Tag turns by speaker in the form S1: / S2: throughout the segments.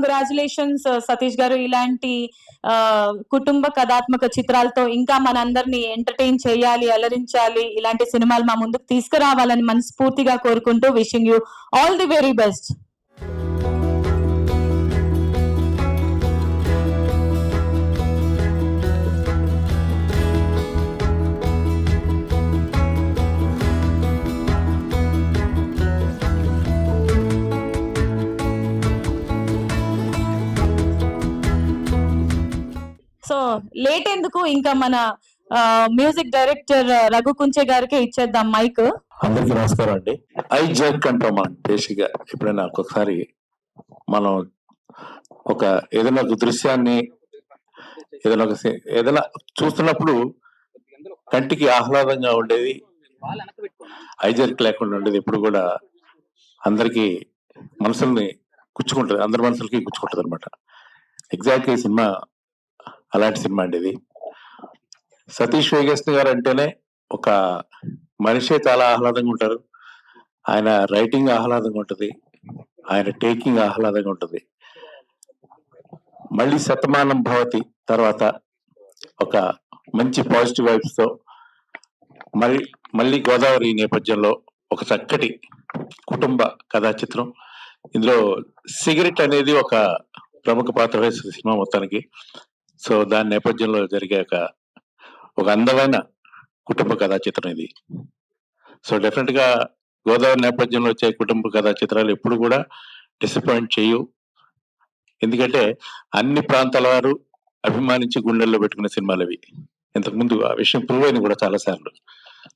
S1: Congratulations Satish uh, గారు. ఇలాంటి కుటుంబ కథాత్మక చిత్రాలతో ఇంకా మనందరినీ ఎంటర్టైన్ చేయాలి అలరించాలి ఇలాంటి సినిమాలు మా ముందుకు తీసుకురావాలని మనస్ఫూర్తిగా కోరుకుంటూ wishing you all the very best late ఎందుకు? ఇంకా మన మ్యూజిక్ డైరెక్టర్ రఘు కుంచే గారికి ఇచ్చేద్దాం మైక్.
S2: అందరికీ నమస్కారం అండి. ఐ జర్క్ అంటాం మనం బేసిక్గా ఎప్పుడైనా ఒక్కొక్కసారి మనం ఒక ఏదైనా ఒక దృశ్యాన్ని ఏదైనా ఒక సి- ఏదైనా చూస్తున్నప్పుడు కంటికి ఆహ్లాదంగా ఉండేది ఐజర్క్ లేకుండా ఉండేది ఎప్పుడు కూడా అందరికి మనసుల్ని గుచ్చుకుంటుంది అందరి మనసులకి గుచ్చుకుంటుంది అనమాట ఎగ్జాక్ట్ ఈ సినిమా అలాంటి సినిమా అండి ఇది. సతీష్ వేగేశ్న గారు అంటేనే ఒక మనిషే చాలా ఆహ్లాదంగా ఉంటారు. ఆయన రైటింగ్ ఆహ్లాదంగా ఉంటుంది. ఆయన టేకింగ్ ఆహ్లాదంగా ఉంటుంది. మళ్ళీ శతమానం భవతి తర్వాత ఒక మంచి పాజిటివ్ వైబ్స్తో మళ్ళీ మళ్ళీ గోదావరి నేపథ్యంలో ఒక చక్కటి కుటుంబ కథా చిత్రం. ఇందులో సిగరెట్ అనేది ఒక ప్రముఖ పాత్ర వేస్తుంది సినిమా మొత్తానికి. సో దాని నేపథ్యంలో జరిగే ఒక ఒక అందమైన కుటుంబ కథా చిత్రం ఇది. సో డెఫినెట్గా గోదావరి నేపథ్యంలో వచ్చే కుటుంబ కథా చిత్రాలు ఎప్పుడు కూడా డిసప్పాయింట్ చేయు. ఎందుకంటే అన్ని ప్రాంతాల వారు అభిమానించి గుండెల్లో పెట్టుకునే సినిమాలు అవి. ఇంతకుముందు ఆ విషయం ప్రూవ్ అయింది కూడా చాలా సార్లు.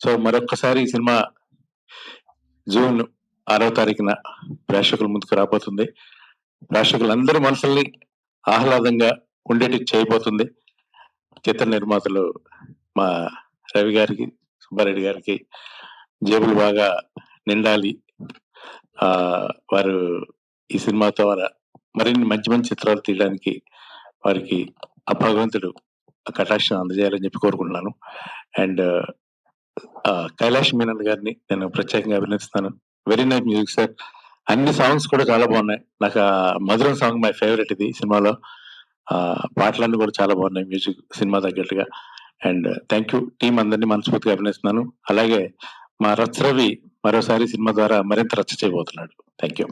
S2: సో మరొక్కసారి ఈ సినిమా జూన్ ఆరో తారీఖున ప్రేక్షకుల ముందుకు రాబోతుంది. ప్రేక్షకులందరి మనసుల్ని ఆహ్లాదంగా ఉండేటి చేయబోతుంది. చిత్ర నిర్మాతలు మా రవి గారికి సుబ్బారెడ్డి గారికి జేబులు బాగా నిండాలి. ఆ వారు ఈ సినిమాతో వారు మరిన్ని మంచి మంచి చిత్రాలు తీయడానికి వారికి ఆ భగవంతుడు ఆ కటాక్షం అందజేయాలని చెప్పి కోరుకుంటున్నాను. అండ్ కైలాష్ మీనన్ గారిని నేను ప్రత్యేకంగా అభినందిస్తున్నాను వెరీ నైస్ మ్యూజిక్ సార్. అన్ని సాంగ్స్ కూడా చాలా బాగున్నాయి. నాకు ఆ మధురం సాంగ్ మై ఫేవరెట్ ఇది సినిమాలో. పాటలన్నీ కూడా చాలా బాగున్నాయి మ్యూజిక్ సినిమా తగ్గట్టుగా. అండ్ థ్యాంక్ యూ టీం అందరినీ మనస్ఫూర్తిగా అభినందిస్తున్నాను. అలాగే మా రచ్చరవి మరోసారి సినిమా ద్వారా మరింత రచ్చ చేయబోతున్నాడు. Thank you.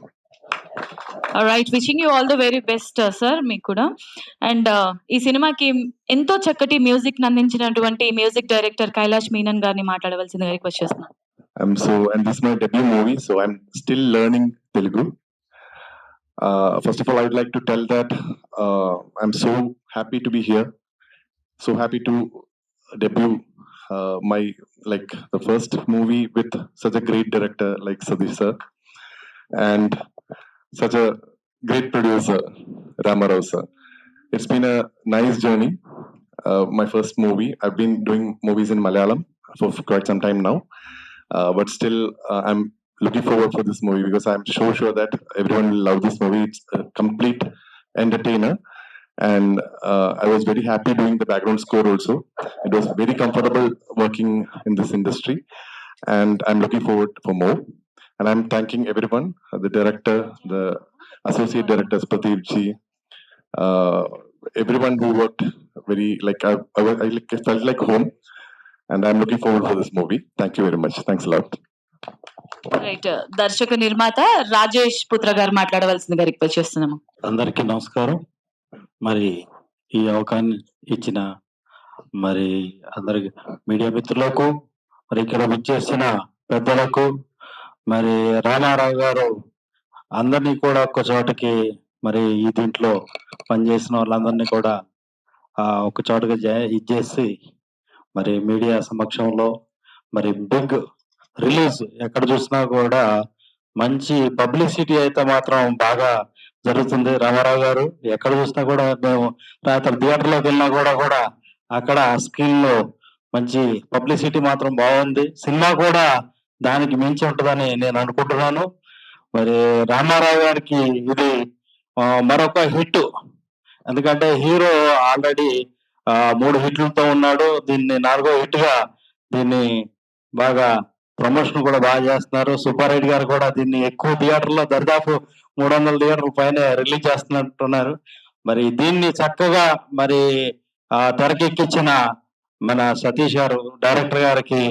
S1: Right wishing you all the very best sir మీకు కూడా. అండ్ ఈ సినిమాకి ఎంతో చక్కటి మ్యూజిక్ అందించినటువంటి మ్యూజిక్ డైరెక్టర్ కైలాష్ మీనన్ గారిని మాట్లాడవలసిందిగా రిక్వెస్ట్ చేస్తున్నాను.
S3: I'm so, and this is my debut movie, so I'm still learning Telugu. Uh, first of all, I would like to tell that uh, I'm so happy to be here, so happy to debut uh, my like the first movie with such a great director like Sadish sir, and such a great producer Ramarao sir. It's been a nice journey. Uh, my first movie. I've been doing movies in Malayalam for quite some time now. Uh, but still uh, i'm looking forward for this movie because i'm so sure that everyone will love this movie. It's a complete entertainer. And uh, i was very happy doing the background score also. It was very comfortable working in this industry. And i'm looking forward for more. And i'm thanking everyone uh, the director the associate directors pradeep uh, everyone who worked very like i, I, I felt like home. And i'm looking forward for this movie. Thank you very much. Thanks a lot
S1: right. దర్శక నిర్మాత రాజేష్ పుత్ర గారు మాట్లాడవలసిందిగా request చేస్తున్నాము.
S2: అందరికీ నమస్కారం. మరి ఈ అవకాశం ఇచ్చిన మరి అందరికి మీడియా మిత్రులకు మరి ఇక్కడ విచ్చేసిన పెద్దలకు మరి రామారావు గారు అందరినీ కూడా ఒక చోటకి మరి ఈ దీంట్లో పనిచేసిన వాళ్ళందరినీ కూడా ఆ ఒక చోటగా ఇచ్చేసి మరి మీడియా సమక్షంలో మరి బిగ్ రిలీజ్ ఎక్కడ చూసినా కూడా మంచి పబ్లిసిటీ అయితే మాత్రం బాగా జరుగుతుంది. రామారావు గారు ఎక్కడ చూసినా కూడా మేము రాత్రి థియేటర్లోకి వెళ్ళినా కూడా కూడా అక్కడ స్క్రీన్లో మంచి పబ్లిసిటీ మాత్రం బాగుంది. సినిమా కూడా దానికి మించి ఉంటుందని నేను అనుకుంటున్నాను. మరి రామారావు గారికి ఇది మరొక హిట్. ఎందుకంటే హీరో ఆల్రెడీ మూడు హిట్లతో ఉన్నాడు. దీన్ని నాలుగో హిట్గా దీన్ని బాగా
S4: ప్రమోషన్ కూడా బాగా చేస్తున్నారు. సూపర్ సుబ్బారెడ్డి గారు కూడా దీన్ని ఎక్కువ థియేటర్లో దరిదాపు మూడు వందల థియేటర్ల పైన రిలీజ్ చేస్తున్నట్టున్నారు. మరి దీన్ని చక్కగా మరి తెరకెక్కించిన మన సతీష్ గారు డైరెక్టర్ గారికి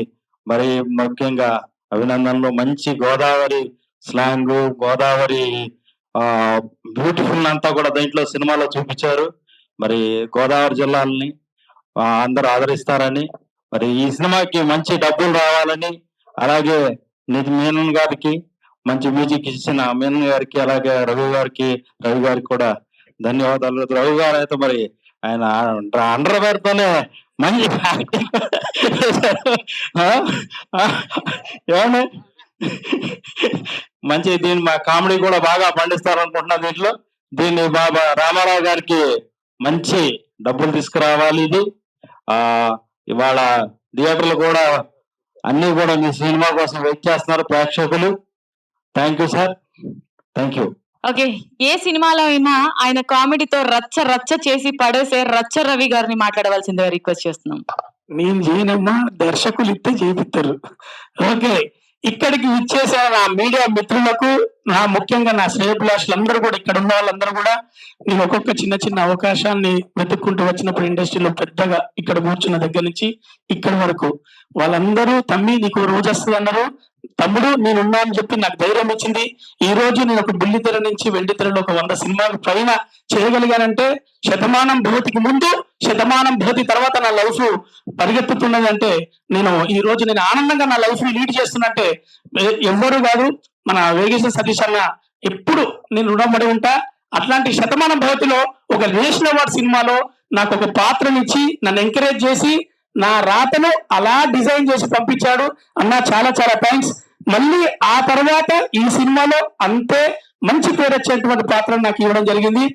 S4: మరి ముఖ్యంగా అభినందనలు. మంచి గోదావరి స్లాంగ్ గోదావరి ఆ బ్యూటిఫుల్ అంతా కూడా దీంట్లో సినిమాలో చూపించారు. మరి గోదావరి జిల్లాలని అందరూ ఆదరిస్తారని. మరి ఈ సినిమాకి మంచి డబ్బులు రావాలని అలాగే నిధి మీనన్ గారికి మంచి మ్యూజిక్ ఇచ్చిన మీనన్ గారికి అలాగే రఘు గారికి రవి గారికి కూడా ధన్యవాదాలు. రఘు గారు అయితే మరి ఆయన అండర్ వేర్ తోనే మంచి acting ఏమండి? మంచి దీన్ని మా కామెడీ కూడా బాగా పండిస్తారు అనుకుంటున్నా దీంట్లో. దీన్ని బాబా రామారావు గారికి మంచి డబ్బులు తీసుకురావాలి ఇది. ఆ ఇవాళ థియేటర్లు కూడా అన్ని కూడా మీ సినిమా కోసం వెయిట్ చేస్తున్నారు ప్రేక్షకులు. Thank you sir thank you
S1: okay ఏ సినిమాలో అయినా ఆయన కామెడీతో రచ్చ రచ్చ చేసి పడేసే రచ్చ రవి గారిని మాట్లాడవలసిందిగా రిక్వెస్ట్ చేస్తున్నాం.
S5: నేను చేయనమ్మా దర్శకులు ఇస్తే చేపిస్తారు ఓకే ఇక్కడికి ఇచ్చేసిన నా మీడియా మిత్రులకు నా ముఖ్యంగా నా శ్రేయభిలాషులందరూ కూడా ఇక్కడ ఉన్న వాళ్ళందరూ కూడా నేను ఒక్కొక్క చిన్న చిన్న అవకాశాన్ని వెతుక్కుంటూ వచ్చినప్పుడు ఇండస్ట్రీలో పెద్దగా ఇక్కడ కూర్చున్న దగ్గర నుంచి ఇక్కడి వరకు. వాళ్ళందరూ తమ్మి నీకు రోజు వస్తుంది అన్నారు. తమ్ముడు నేను ఉన్నా అని చెప్పి నాకు ధైర్యం వచ్చింది. ఈ రోజు నేను ఒక బిల్లి తెర నుంచి వెండి తెరలో ఒక వంద సినిమాలు పైన చేయగలిగానంటే శతమానం భవతికి ముందు శతమానం భవతి తర్వాత నా లైఫ్ పరిగెత్తుతున్నది అంటే నేను ఈ రోజు నేను ఆనందంగా నా లైఫ్ని లీడ్ చేస్తున్నట్టే ఎ- ఎవ్వరు కాదు. మన వేగేశ్వర సతీష్ అన్న ఎప్పుడు నేను రుణపడి ఉంటా. అట్లాంటి శతమానం భవతిలో ఒక నేషనల్ అవార్డ్ సినిమాలో నాకు ఒక పాత్రనిచ్చి నన్ను ఎంకరేజ్ చేసి నా రాతను అలా డిజైన్ చేసి పంపించాడు. అన్న చాలా చాలా థ్యాంక్స్ మళ్ళీ ఆ తర్వాత ఈ సినిమాలో అంతే మంచి పేరు వచ్చేటువంటి పాత్రను నాకు ఇవ్వడం జరిగింది.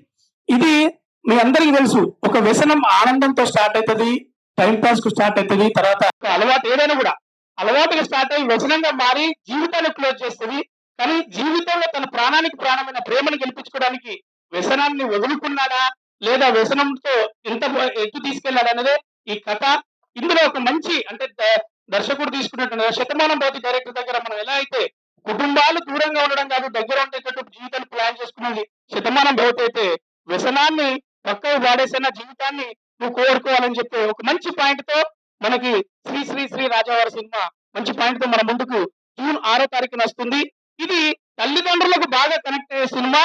S5: ఇది మీ అందరికీ తెలుసు. ఒక వ్యసనం ఆనందంతో స్టార్ట్ అవుతుంది టైం పాస్కు స్టార్ట్ అవుతుంది తర్వాత అలవాటు ఏదైనా కూడా అలవాటుగా స్టార్ట్ అయ్యి వ్యసనంగా మారి జీవితాన్ని క్లోజ్ చేస్తుంది. కానీ జీవితంలో తన ప్రాణానికి ప్రాణమైన ప్రేమను గెలిపించుకోవడానికి వ్యసనాన్ని వదులుకున్నాడా? లేదా వ్యసనంతో ఎంత ఎత్తు తీసుకెళ్ళాడు ఈ కథ ఇందులో ఒక మంచి అంటే దర్శకుడు తీసుకున్నట్టు శతమానం పోతి డైరెక్టర్ దగ్గర మనం ఎలా అయితే కుటుంబాలు దూరంగా ఉండడం కాదు దగ్గర ఉండేటట్టు జీవితాన్ని ప్లాన్ చేసుకున్నది శతమానం భవతి అయితే వ్యసనాన్ని పక్కకు వాడేసిన జీవితాన్ని నువ్వు కోరుకోవాలని చెప్పి ఒక మంచి పాయింట్తో మనకి శ్రీ శ్రీ శ్రీ రాజావారి సినిమా మంచి పాయింట్తో మన ముందుకు జూన్ ఆరో తారీఖున వస్తుంది. ఇది తల్లిదండ్రులకు బాగా కనెక్ట్ అయ్యే సినిమా.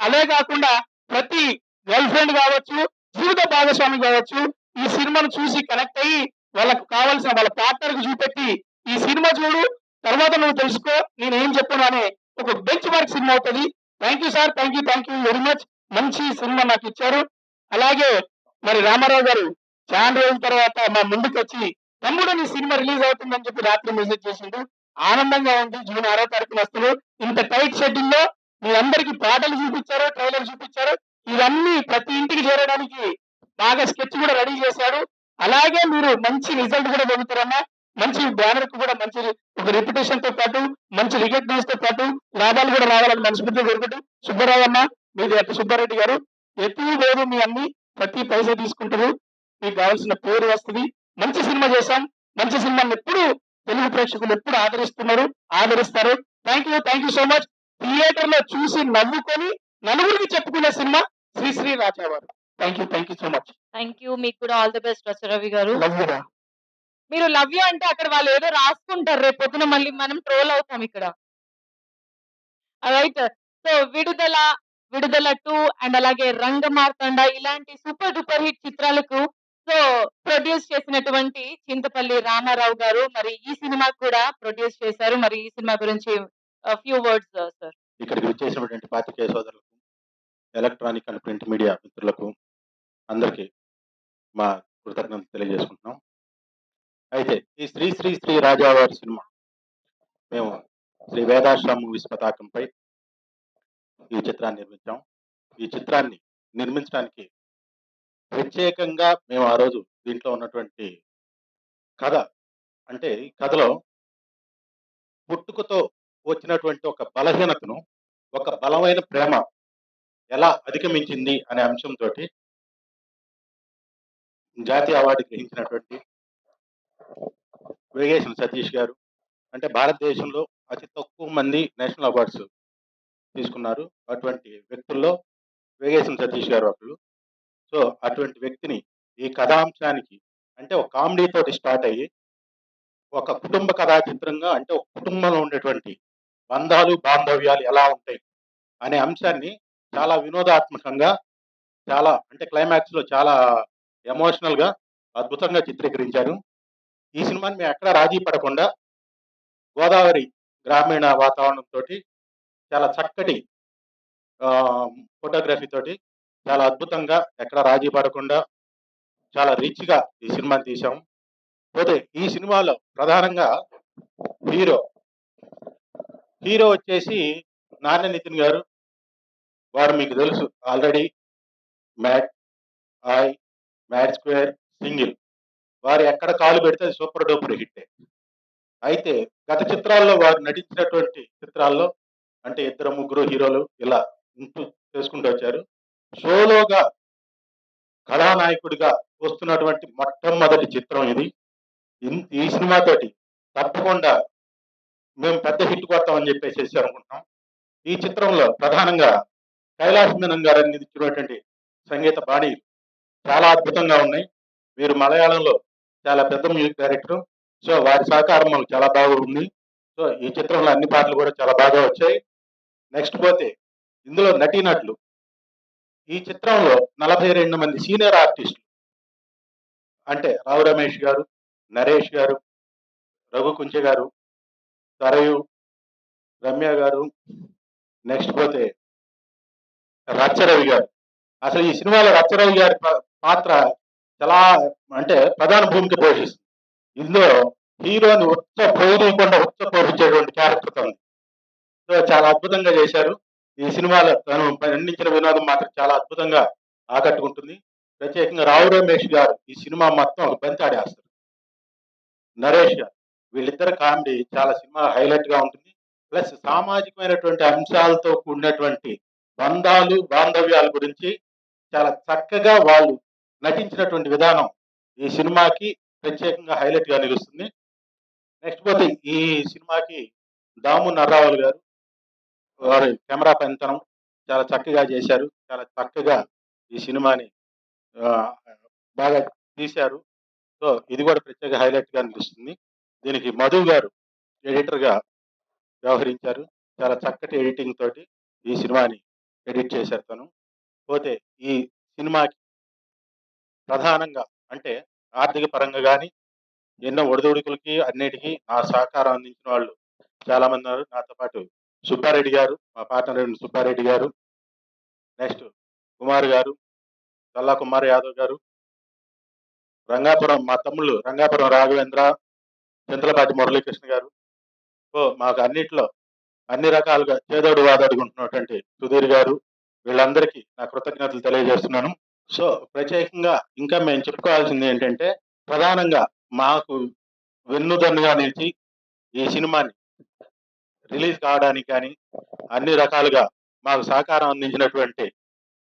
S5: అదే కాకుండా ప్రతి గర్ల్ ఫ్రెండ్ కావచ్చు జీవిత భాగస్వామి కావచ్చు ఈ సినిమాను చూసి కనెక్ట్ అయ్యి వాళ్ళకు కావాల్సిన వాళ్ళ పార్ట్నర్కు చూపెట్టి ఈ సినిమా చూడు తర్వాత నువ్వు తెలుసుకో నేను ఏం చెప్పాను అనే ఒక బెంచ్ మార్క్ సినిమా అవుతుంది. Thank you sir thank you thank you very much మంచి సినిమా నాకు ఇచ్చారు. అలాగే మరి రామారావు గారు చాలా రోజుల తర్వాత మా ముందుకు వచ్చి తమ్ముడు నీ సినిమా రిలీజ్ అవుతుందని చెప్పి రాత్రి మెసేజ్ చేసిండు. ఆనందంగా ఉంది జూన్ ఆరో తారీఖున వస్తుంది ఇంత టైట్ షెడ్యూల్లో మీ అందరికి పాటలు చూపించారు ట్రైలర్ చూపించారు ఇవన్నీ ప్రతి ఇంటికి చేరడానికి బాగా స్కెచ్ కూడా రెడీ చేశాడు. అలాగే మీరు మంచి రిజల్ట్ కూడా పొందుతారన్నా మంచి బ్యానర్కు కూడా మంచి ఒక రెప్యుటేషన్తో పాటు మంచి రికగ్నైజ్తో పాటు లాభాలు కూడా రావాలని మనస్ఫూర్తిగా కోరుకుంటూ సుబ్బారావు అన్న మీది సుబ్బారెడ్డి గారు ఎటు లేదు మీ అన్ని ప్రతి పైసా తీసుకుంటారు. మీకు కావాల్సిన పేరు వస్తుంది. మంచి సినిమా చేశాం. మంచి సినిమాని ఎప్పుడు తెలుగు ప్రేక్షకులు ఎప్పుడు ఆదరిస్తున్నారు ఆదరిస్తారు. Thank you thank you so much థియేటర్లో చూసి నవ్వుకొని నలుగురికి చెప్పుకునే సినిమా శ్రీ శ్రీ వారు thank you thank you so much.
S1: Thank you మీకు కూడా ఆల్ ది బెస్ట్ గారు.
S5: లవ్ యూ
S1: మీరు లవ్ యూ అంటే అక్కడ వాళ్ళు ఏదో రాసుకుంటారు రేపు పొద్దున మళ్ళీ మనం ట్రోల్ అవుతాం ఇక్కడ. రైట్ సో విడుదల విడుదల టూ అండ్ అలాగే రంగమార్తండ ఇలాంటి సూపర్ డూపర్ హిట్ చిత్రాలకు సో ప్రొడ్యూస్ చేసినటువంటి చింతపల్లి రామారావు గారు మరి ఈ సినిమా కూడా ప్రొడ్యూస్ చేశారు. మరి ఈ సినిమా గురించి ఫ్యూ వర్డ్స్ సార్
S4: ఇక్కడికి వచ్చేసినటువంటి పాతికేయ సోదరులకు ఎలక్ట్రానిక్ అండ్ ప్రింట్ మీడియా మిత్రులకు అందరికీ మా కృతజ్ఞతలు తెలియజేసుకుంటున్నాం. అయితే ఈ శ్రీ శ్రీ శ్రీ రాజావారి సినిమా మేము శ్రీ వేదాశ్రమ మూవీస్ పతాకంపై ఈ చిత్రాన్ని నిర్మించాం. ఈ చిత్రాన్ని నిర్మించడానికి ప్రత్యేకంగా మేము ఆ రోజు దీంట్లో ఉన్నటువంటి కథ అంటే ఈ కథలో పుట్టుకతో వచ్చినటువంటి ఒక బలహీనతను ఒక బలమైన ప్రేమ ఎలా అధిగమించింది అనే అంశంతో జాతీయ అవార్డు గ్రహించినటువంటి వేగేశం సతీష్ గారు.
S6: అంటే భారతదేశంలో అతి తక్కువ మంది నేషనల్ అవార్డ్స్ తీసుకున్నారు అటువంటి వ్యక్తుల్లో వేగేశం సతీష్ గారు ఒకళ్ళు సో అటువంటి వ్యక్తిని ఈ కథాంశానికి అంటే ఒక కామెడీ తోటి స్టార్ట్ అయ్యి ఒక కుటుంబ కథా చిత్రంగా అంటే ఒక కుటుంబంలో ఉండేటువంటి బంధాలు బాంధవ్యాలు ఎలా ఉంటాయి అనే అంశాన్ని చాలా వినోదాత్మకంగా చాలా అంటే క్లైమాక్స్లో చాలా ఎమోషనల్గా అద్భుతంగా చిత్రీకరించారు. ఈ సినిమాని మేము ఎక్కడ రాజీ పడకుండా గోదావరి గ్రామీణ వాతావరణంతో చాలా చక్కటి ఫోటోగ్రఫీ తోటి చాలా అద్భుతంగా ఎక్కడ రాజీ పడకుండా చాలా రిచ్గా ఈ సినిమాని తీసాం పోతే ఈ సినిమాలో ప్రధానంగా హీరో హీరో వచ్చేసి నాన్న నితిన్ గారు. వారు మీకు తెలుసు already mat I mat square single. వారు ఎక్కడ కాలు పెడితే అది సూపర్ డూపర్ హిట్ అయితే గత చిత్రాల్లో వారు నటించినటువంటి చిత్రాల్లో అంటే ఇద్దరు ముగ్గురు హీరోలు ఇలా ఉంటూ చేసుకుంటూ వచ్చారు. సోలోగా కళానాయకుడిగా వస్తున్నటువంటి మొట్టమొదటి చిత్రం ఇది. ఈ సినిమాతోటి తప్పకుండా మేము పెద్ద హిట్ కొడతామని చెప్పేసి అనుకుంటున్నాం. ఈ చిత్రంలో ప్రధానంగా కైలాస్ మీనం గారు అందించినటువంటి సంగీత బాణీలు. చాలా అద్భుతంగా ఉన్నాయి. వీరు మలయాళంలో చాలా పెద్ద మ్యూజిక్ డైరెక్టర్. సో వారి సహకారం మనకు చాలా బాగా ఉంది. సో ఈ చిత్రంలో అన్ని పాటలు కూడా చాలా బాగా వచ్చాయి. నెక్స్ట్ పోతే ఇందులో నటీనటులు. ఈ చిత్రంలో నలభై రెండు మంది సీనియర్ ఆర్టిస్టులు. అంటే రావు రమేష్ గారు నరేష్ గారు రఘు కుంచె గారు తరయు రమ్య గారు. నెక్స్ట్ పోతే రచ్చరవి గారు. అసలు ఈ సినిమాలో రచ్చరావు గారి పాత్ర చాలా అంటే ప్రధాన భూమిక పోషిస్తుంది. ఇందులో హీరోని ఉచ్చ పోదీయకుండా ఉచ్చ పోషించేటువంటి క్యారెక్టర్ ఉంది సో చాలా అద్భుతంగా చేశారు. ఈ సినిమాలో తను పండించిన వినోదం మాత్రం చాలా అద్భుతంగా ఆకట్టుకుంటుంది. ప్రత్యేకంగా రావు రమేష్ గారు ఈ సినిమా మొత్తం ఒక బంతి ఆడేస్తారు. నరేష్ గారు వీళ్ళిద్దరు కామెడీ చాలా సినిమా హైలైట్గా ఉంటుంది. ప్లస్ సామాజికమైనటువంటి అంశాలతో కూడినటువంటి బంధాలు బాంధవ్యాల గురించి చాలా చక్కగా వాళ్ళు నటించినటువంటి విధానం ఈ సినిమాకి ప్రత్యేకంగా హైలైట్గా నిలుస్తుంది. నెక్స్ట్ పోతే ఈ సినిమాకి దాము నర్రావల్ గారు వారి కెమెరా పనితనం చాలా చక్కగా చేశారు. చాలా చక్కగా ఈ సినిమాని బాగా తీశారు. సో ఇది కూడా ప్రత్యేక హైలైట్గా అనిపిస్తుంది దీనికి మధు గారు ఎడిటర్గా వ్యవహరించారు. చాలా చక్కటి ఎడిటింగ్ తోటి ఈ సినిమాని ఎడిట్ చేశారు తను. పోతే ఈ సినిమాకి ప్రధానంగా అంటే ఆర్థిక పరంగా కానీ ఎన్నో ఒడిదుడుకులకి అన్నిటికీ నా సహకారం అందించిన వాళ్ళు చాలా మంది ఉన్నారు. నాతో పాటు సుబ్బారెడ్డి గారు మా పార్ట్నర్ సుబ్బారెడ్డి గారు నెక్స్ట్ కుమార్ గారు చల్లా కుమార్ యాదవ్ గారు రంగాపురం మా తమ్ముళ్ళు రంగాపురం రాఘవేంద్ర చింతలపాటి మురళీకృష్ణ గారు. సో మాకు అన్నిట్లో అన్ని రకాలుగా చేదోడు వాదోడుకుంటున్నటువంటి సుధీర్ గారు వీళ్ళందరికీ నా కృతజ్ఞతలు తెలియజేస్తున్నాను. సో ప్రత్యేకంగా ఇంకా మేము చెప్పుకోవాల్సింది ఏంటంటే ప్రధానంగా మాకు వెన్నుదన్నుగా నిలిచి ఈ సినిమాని రిలీజ్ కావడానికి కానీ అన్ని రకాలుగా మాకు సహకారం అందించినటువంటి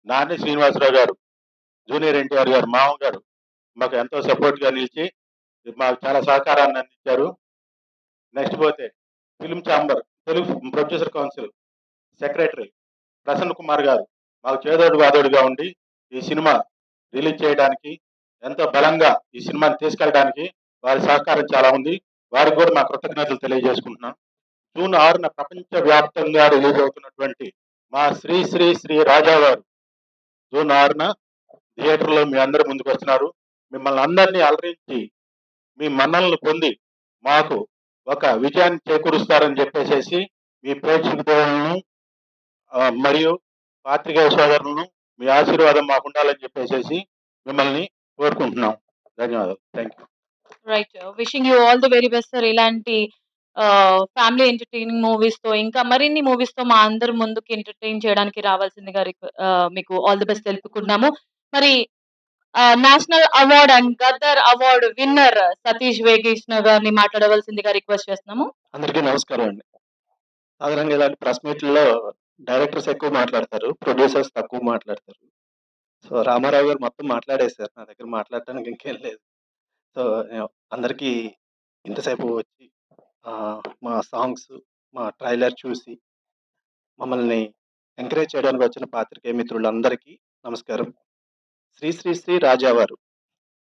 S6: నాని శ్రీనివాసరావు గారు జూనియర్ ఎన్టీఆర్ గారు మామ గారు మాకు ఎంతో సపోర్ట్గా నిలిచి మాకు చాలా సహకారాన్ని అందించారు. నెక్స్ట్ పోతే film chamber Telugu producer council secretary Prasanna Kumar గారు మాకు చేదోడు వాదోడుగా ఉండి ఈ సినిమా రిలీజ్ చేయడానికి ఎంతో బలంగా ఈ సినిమాని తీసుకెళ్ళడానికి వారి సహకారం చాలా ఉంది. వారికి కూడా మా కృతజ్ఞతలు తెలియజేసుకుంటున్నాం జూన్ ఆరున ప్రపంచవ్యాప్తంగా రిలీజ్ అవుతున్నటువంటి మా శ్రీ శ్రీ శ్రీ రాజా గారు జూన్ ఆరున థియేటర్లో మీ అందరి ముందుకు వస్తున్నారు. మిమ్మల్ని అందరినీ అలరించి మీ మన్నలను పొంది మాకు ఒక విజయాన్ని చేకూరుస్తారని చెప్పేసేసి మీ ప్రేక్షకులను మరియు పాత్రికేయ సోదరులను మీ ఆశీర్వాదం మాకు ఉండాలని చెప్పేసి మిమ్మల్ని కోరుకుంటున్నాం. ధన్యవాదాలు. Thank you
S1: right wishing you all the very best sir ఇలాంటి ఫ్యామిలీ ఎంటర్టైనింగ్ మూవీస్తో ఇంకా మరిన్ని మూవీస్తో మా అందరి ముందుకు ఎంటర్టైన్ చేయడానికి రావాల్సిందిగా మీకు ఆల్ ది బెస్ట్ తెలుపుకుంటున్నాము. మరి national award and Gaddar award winner Satish Vegesna గారిని మాట్లాడవలసిందిగా రిక్వెస్ట్ చేస్తున్నాము.
S7: అందరికీ నమస్కారం అండి. సాధారణంగా ఇలాంటి ప్రెస్ మీట్లలో డైరెక్టర్స్ ఎక్కువ మాట్లాడతారు ప్రొడ్యూసర్స్ తక్కువ మాట్లాడతారు సో రామారావు గారు మొత్తం మాట్లాడేసారు నా దగ్గర మాట్లాడటానికి ఇంకేం లేదు సో అందరికీ ఇంతసేపు వచ్చి ఆహ్, మా సాంగ్స్, మా ట్రైలర్ చూసి మమ్మల్ని ఎంకరేజ్ చేయడానికి వచ్చిన పాత్రికేయ మిత్రులందరికీ నమస్కారం. 'శ్రీ శ్రీ శ్రీ రాజావారు'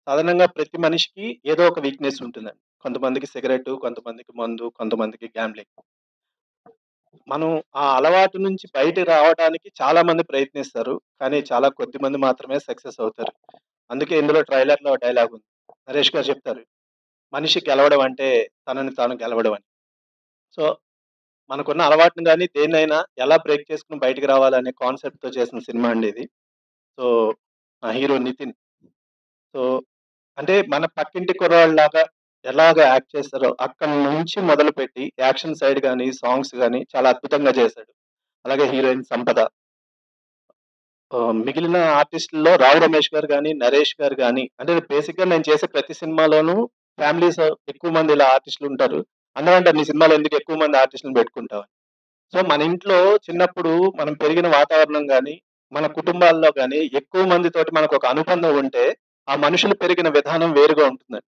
S7: సాధారణంగా ప్రతి మనిషికి ఏదో ఒక వీక్‌నెస్ ఉంటుందండి. కొంతమందికి సిగరెట్టు, కొంతమందికి మందు, కొంతమందికి గ్యాంబ్లింగ్. మనం ఆ అలవాటు నుంచి బయటకి రావడానికి చాలా మంది ప్రయత్నిస్తారు. కానీ చాలా కొద్ది మంది మాత్రమే సక్సెస్ అవుతారు. అందుకే ఇందులో ట్రైలర్‌లో డైలాగ్ ఉంది. నరేష్ గారు చెప్తారు. మనిషి గెలవడం అంటే తనని తాను గెలవడం అని. సో, మనకున్న అలవాటుని గాని, దేన్నైనా ఎలా బ్రేక్ చేసుకొని బయటికి రావాలనే కాన్సెప్ట్‌తో చేసిన సినిమా అండి ఇది. సో, నా హీరో నితిన్. సో, అంటే మన పక్కింటి కుర్రాడిలాగా ఎలాగా యాక్ట్ చేస్తారో అక్కడి నుంచి మొదలుపెట్టి యాక్షన్ సైడ్ గాని, సాంగ్స్ గాని చాలా అద్భుతంగా చేశాడు. అలాగే హీరోయిన్ సంపద. ఆహ్, మిగిలిన ఆర్టిస్ట్‌ల్లో రావు రమేష్ గారు గాని, నరేష్ గారు గాని అంటే బేసిక్‌గా నేను చేసే ప్రతి సినిమాలోనూ ఫ్యామిలీస్ ఎక్కువ మంది ఇలా ఆర్టిస్ట్‌లు ఉంటారు. అందరూ అంటారు నీ సినిమాలో ఎందుకు ఎక్కువ మంది ఆర్టిస్ట్‌లని పెట్టుకుంటావు అని. సో, మన ఇంట్లో చిన్నప్పుడు మనం పెరిగిన వాతావరణం గాని, మన కుటుంబాల్లో గాని ఎక్కువ మందితోటి మనకొక అనుబంధం ఉంటే, ఆ మనుషులు పెరిగిన విధానం వేరుగా ఉంటుందండి.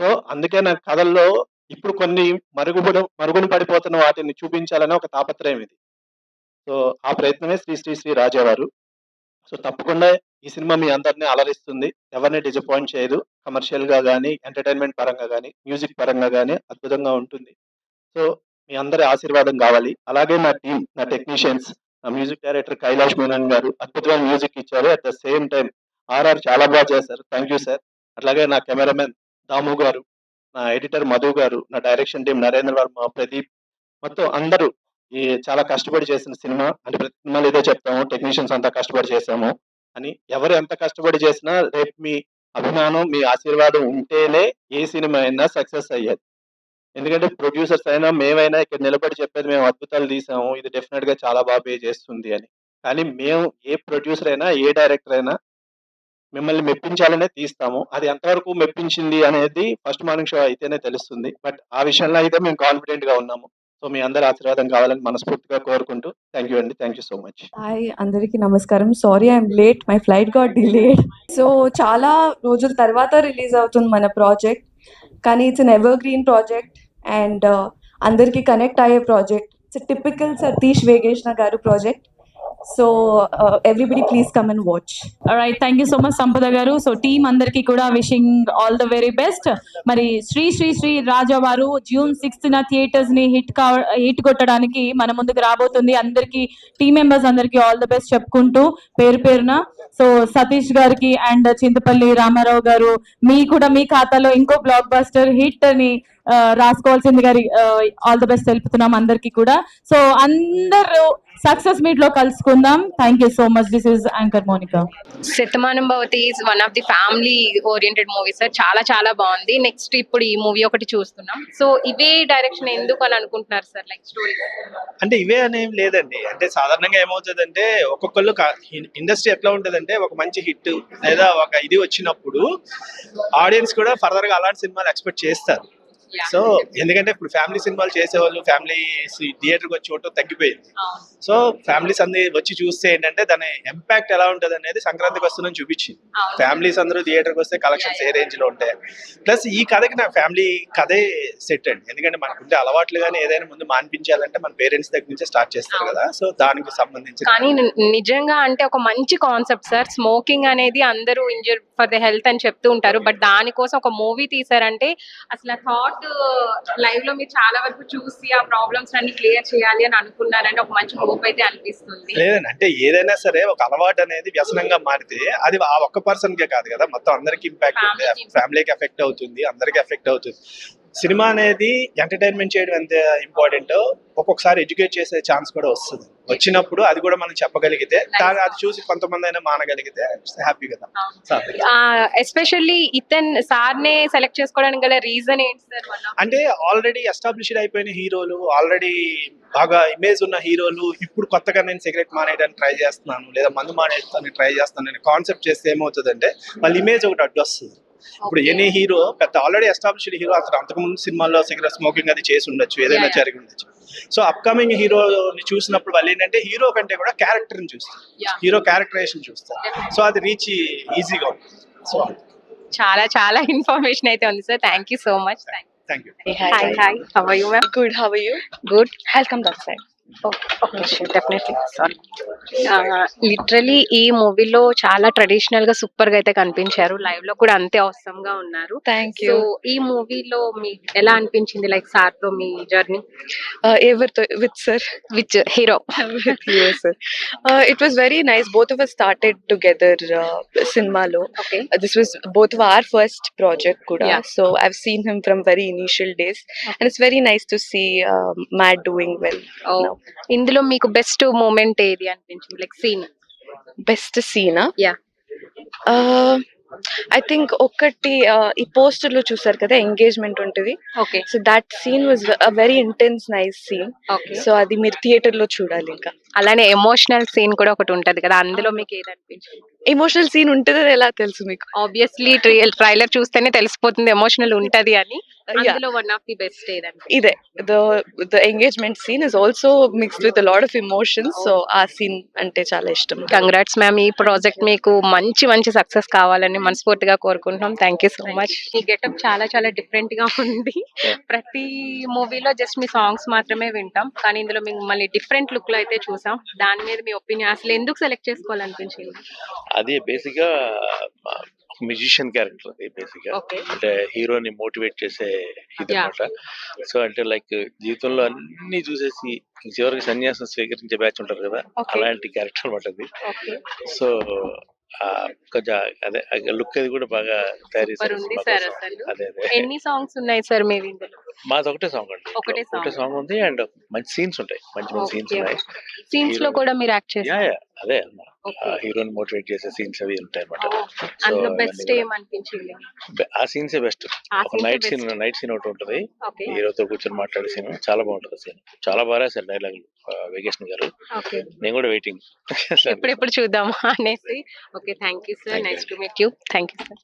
S7: సో, అందుకే నాకు కథల్లో ఇప్పుడు కొన్ని మరుగుబడ మరుగున పడిపోతున్న వాటిని చూపించాలనే ఒక తాపత్రయం ఇది. సో, ఆ ప్రయత్నమే 'శ్రీ శ్రీ శ్రీ రాజావారు.' సో, తప్పకుండా ఈ సినిమా మీ అందరిని అలరిస్తుంది. ఎవరిని డిజపాయింట్ చేయదు. కమర్షియల్‌గా కానీ ఎంటర్‌టైన్‌మెంట్ పరంగా కానీ మ్యూజిక్ పరంగా కానీ అద్భుతంగా ఉంటుంది. సో, మీ అందరి ఆశీర్వాదం కావాలి. అలాగే నా టీం నా టెక్నీషియన్స్, నా మ్యూజిక్ డైరెక్టర్ కైలాష్ మేనన్ గారు అద్భుతమైన మ్యూజిక్ ఇచ్చారు. At the same time RR చాలా బాగా చేశారు. Thank you sir. అట్లాగే నా కెమెరామెన్ దాము గారు, నా ఎడిటర్ మధు గారు, నా డైరెక్షన్ టీమ్ నరేంద్ర వర్మ, ప్రదీప్ మొత్తం అందరూ ఈ చాలా కష్టపడి చేసిన సినిమా. అంటే ప్రతి సినిమాలో ఇదే చెప్తాము. టెక్నీషియన్స్ అంతా కష్టపడి చేసాము అని. ఎవరు ఎంత కష్టపడి చేసినా రేపు మీ అభిమానం, మీ ఆశీర్వాదం ఉంటేనే ఏ సినిమా అయినా సక్సెస్ అయ్యేది. ఎందుకంటే ప్రొడ్యూసర్స్ అయినా, మేమైనా ఇక్కడ నిలబడి చెప్పేది మేము అద్భుతాలు తీసాము. ఇది డెఫినెట్గా చాలా బాగా పే చేస్తుంది అని. కానీ మేము ఏ ప్రొడ్యూసర్ అయినా, ఏ డైరెక్టర్ అయినా మిమ్మల్ని మెప్పించాలనే తీస్తాము. అది ఎంతవరకు మెప్పించింది అనేది ఫస్ట్ మార్నింగ్ షో అయితేనే తెలుస్తుంది. బట్ ఆ విషయంలో అయితే మేము కాన్ఫిడెంట్‌గా ఉన్నాము. సో, మీ అందరి ఆశీర్వాదం కావాలని మనస్ఫూర్తిగా కోరుకుంటూ థ్యాంక్ యూ అండి. Thank you so much.
S8: Hi అందరికీ నమస్కారం. Sorry I'm late. My flight got delayed. So, చాలా రోజుల తర్వాత రిలీజ్ అవుతుంది మన ప్రాజెక్ట్. కానీ it's an evergreen project and అందరికీ కనెక్ట్ అయ్యే project. It's typical Satish Vegesna గారు project. So, everybody please come and watch.
S1: Right thank you so much Sampada గారు సో టీమ్ అందరికి కూడా wishing all the very best మరి శ్రీ శ్రీ శ్రీ రాజా వారు June sixth న థియేటర్స్ని hit కా హిట్ కొట్టడానికి మన ముందుకు రాబోతుంది. అందరికి టీమ్ మెంబర్స్ అందరికి ఆల్ ద బెస్ట్ చెప్పుకుంటూ పేరు పేరున. సో సతీష్ గారికి అండ్ చింతపల్లి రామారావు గారు మీ కూడా మీ ఖాతాలో ఇంకో బ్లాక్ బస్టర్ హిట్ అని ఆ, రాసుకోవాల్సింది గారి ఆల్ ద బెస్ట్ తెలుపుతున్నాం అందరికి కూడా. సో అందరూ సక్సెస్ మీట్లో కలుసుకుందాం. Thank you so much this is anchor Monika
S9: Shatamanam Bhavati is one of the family oriented movie sir చాలా చాలా బాగుంది. నెక్స్ట్ ఇప్పుడు ఈ మూవీ ఒకటి చూస్తున్నాం. సో ఇవే డైరెక్షన్ ఎందుకు అని అనుకుంటున్నారు సార్ లైక్ స్టోరీ
S10: అంటే ఇవే అనేం లేదండి. అంటే సాధారణంగా ఏమవుతుందంటే ఒక్కొక్కళ్ళు ఇండస్ట్రీ ఎట్లా ఉంటుందంటే ఒక మంచి హిట్ లేదా ఒక ఇది వచ్చినప్పుడు ఆడియన్స్ కూడా ఫర్దర్గా అలాంటి సినిమాలు ఎక్స్పెక్ట్ చేస్తారు. సో ఎందుకంటే ఇప్పుడు ఫ్యామిలీ సినిమాలు చేసేవాళ్ళు ఫ్యామిలీ థియేటర్కి వచ్చి చూడటం తగ్గిపోయింది. సో ఫ్యామిలీస్ అన్ని వచ్చి చూస్తే ఏంటంటే దాని ఇంపాక్ట్ ఎలా ఉంటుంది అనేది సంక్రాంతికి వస్తుందని చూపించింది. ఫ్యామిలీస్ అందరూ థియేటర్కి వస్తే కలెక్షన్స్ ఏ రేంజ్లో ఉంటాయి. ప్లస్ ఈ కథకి నా ఫ్యామిలీ కథే సెట్ అండి. ఎందుకంటే మనకుంటే అలవాట్లు కానీ ఏదైనా ముందు మాన్పించాలంటే మన పేరెంట్స్ దగ్గర నుంచే స్టార్ట్ చేస్తారు కదా. సో దానికి సంబంధించి
S9: కానీ నిజంగా అంటే ఒక మంచి కాన్సెప్ట్ సార్. స్మోకింగ్ అనేది అందరూ ఇంజర్ ఫర్ ద హెల్త్ అని చెప్తూ ఉంటారు. బట్ దానికోసం ఒక మూవీ తీసారంటే అసలు థాట్ లైవ్లో మీరు చాలా వరకు చూసి ఆ ప్రాబ్లమ్స్ అన్ని క్లియర్ చేయాలి అని అనుకున్నారని ఒక మంచి హోప్ అయితే అనిపిస్తుంది
S10: లేదండి అంటే ఏదైనా సరే ఒక అలవాటు అనేది వ్యసనంగా మారితే అది ఆ ఒక్క పర్సన్ కే కాదు కదా మొత్తం అందరికి ఇంపాక్ట్. ఫ్యామిలీకి ఎఫెక్ట్ అవుతుంది అందరికి ఎఫెక్ట్ అవుతుంది సినిమా అనేది ఎంటర్టైన్మెంట్ చేయడం ఎంత ఇంపార్టెంట్ ఒక్కొక్కసారి ఎడ్యుకేట్ చేసే ఛాన్స్ కూడా వస్తుంది. వచ్చినప్పుడు అది కూడా మనం చెప్పగలిగితే అది చూసి కొంతమంది అయినా మానగలిగితే హ్యాపీ కదా.
S9: ఎస్పెషల్లీ ఇతన్ సార్ నే సెలెక్ట్ చేసుకోవడానికి గల రీజన్ ఏంటి సార్
S10: అంటే ఆల్రెడీ ఎస్టాబ్లిష్డ్ అయిపోయిన హీరోలు ఆల్రెడీ బాగా ఇమేజ్ ఉన్న హీరోలు ఇప్పుడు కొత్తగా నేను సిగరెట్ మానేయడానికి ట్రై చేస్తున్నాను లేదా మందు మానేస్తాను ట్రై చేస్తున్నాను కాన్సెప్ట్ చేస్తే ఏమవుతుందంటే వాళ్ళ ఇమేజ్ ఒకటి అడ్డు వస్తుంది. ఇప్పుడు ఎనీ హీరో పెద్ద ఆల్రెడీ ఎస్టాబ్లిష్డ్ హీరో అతను అంతకుముందు సినిమాల్లో సిగరెట్ స్మోకింగ్ అది చేసి ఉండొచ్చు ఏదైనా. జరిగి ఉండొచ్చు. సో అప్కమింగ్ హీరోని చూసినప్పుడు వాళ్ళు ఏంటంటే హీరో కంటే కూడా క్యారెక్టర్ని చూస్తారు. హీరో క్యారెక్టరేషన్ చూస్తారు. సో అది రీచ్ ఈజీగా ఉంటుంది. సో
S9: చాలా చాలా ఇన్ఫర్మేషన్ అయితే ఉంది sir thank you so much thank
S10: you
S9: hi hi how you ma'am
S8: Good. How are you?
S9: Good
S8: I'll come
S9: Oh, literally uh, ఈ మూవీలో చాలా ట్రెడిషనల్గా సూపర్గా అయితే కనిపించారు. లైవ్లో కూడా అంతే అవసరం గా ఉన్నారు. థ్యాంక్
S8: యూ
S9: ఈ మూవీలో మీ ఎలా అనిపించింది లైక్ సార్తో మీ జర్నీ
S8: ఎవరితో with sir
S9: with hero
S8: it was very
S9: nice
S8: both of started together సినిమాలో this was both are
S9: first
S8: project కూడా so I have him from very initial days and it's very nice to see mad doing well
S9: ఇందులో మీకు best moment ఏది అనిపించింది? Like scene
S8: huh?
S9: Yeah.
S8: Uh, I think ఒక్కటి uh, ఈ పోస్టర్లో చూసారు కదా ఎంగేజ్మెంట్ ఉంటుంది.
S9: Okay
S8: so that scene was a very intense nice scene
S9: okay
S8: so అది మీరు థియేటర్లో చూడాలి ఇంకా.
S9: అలానే ఎమోషనల్ సీన్ కూడా ఒకటి ఉంటది కదా అందులో మీకు ఏది అనిపించింది?
S8: ఎమోషనల్ సీన్ ఉంటుందని ఎలా తెలుసు మీకు?
S9: ఆబ్వియస్లీ ట్రైలర్ చూస్తేనే తెలిసిపోతుంది ఎమోషనల్ ఉంటది అని. అందులో వన్ ఆఫ్ ది బెస్ట్
S8: ఇదే. The the engagement scene is also mixed with lot of emotions so ఆ సీన్ అంటే చాలా ఇష్టం
S9: కంగ్రాట్స్ మ్యామ్ ఈ ప్రాజెక్ట్ మీకు మంచి మంచి సక్సెస్ కావాలని మనస్ఫూర్తిగా కోరుకుంటున్నాం. థ్యాంక్ యూ సో మచ్ మీ గెటప్ చాలా చాలా డిఫరెంట్గా ఉంది ప్రతి మూవీలో జస్ట్ మీ సాంగ్స్ మాత్రమే వింటాం. కానీ ఇందులో మిమ్మల్ని డిఫరెంట్ లుక్లో అయితే చూసాం. దాని మీద మీ ఒపీనియన్ అసలు ఎందుకు సెలెక్ట్ చేసుకోవాలనిపించింది?
S2: అది బేసిక్గా మ్యూజిషియన్ క్యారెక్టర్ అది
S9: బేసిక్గా
S2: అంటే హీరోని మోటివేట్ చేసే ఇది. అనమాట సో అంటే లైక్ జీవితంలో అన్ని చూసేసి చివరికి సన్యాసం స్వీకరించే బ్యాచ్ ఉంటారు కదా. అలాంటి క్యారెక్టర్ అనమాట అది. సో కొంచెం అదే లుక్ అది కూడా బాగా తయారు అదే
S9: ఎన్ని సాంగ్స్ ఉన్నాయి సార్ మీవి
S2: మాది ఒకటే సాంగ్ అండి.
S9: ఒకటే
S2: సాంగ్. ఉంది అండ్ మంచి సీన్స్ ఉంటాయి. మంచి మంచి సీన్స్. ఉన్నాయి. సీన్స్లో
S9: కూడా మీరు యాక్ట్ చేస్తారు.
S2: అదే. హీరోని మోటివేట్ చేసే సీన్స్ అవి ఉంటాయి అనమాట ఆ సీన్సే బెస్ట్. ఒక నైట్ సీన్. నైట్ సీన్ ఒకటి ఉంటుంది. హీరోతో కూర్చొని మాట్లాడే సీన్. చాలా బాగుంటుంది సీన్. చాలా బాగా రాశారు డైలాగ్ వెగేషన్ గారు. నేను కూడా వెయిటింగ్.
S9: ఎప్పుడెప్పుడు చూద్దామా అనేసి. Okay thank you sir. Nice to meet you thank you sir.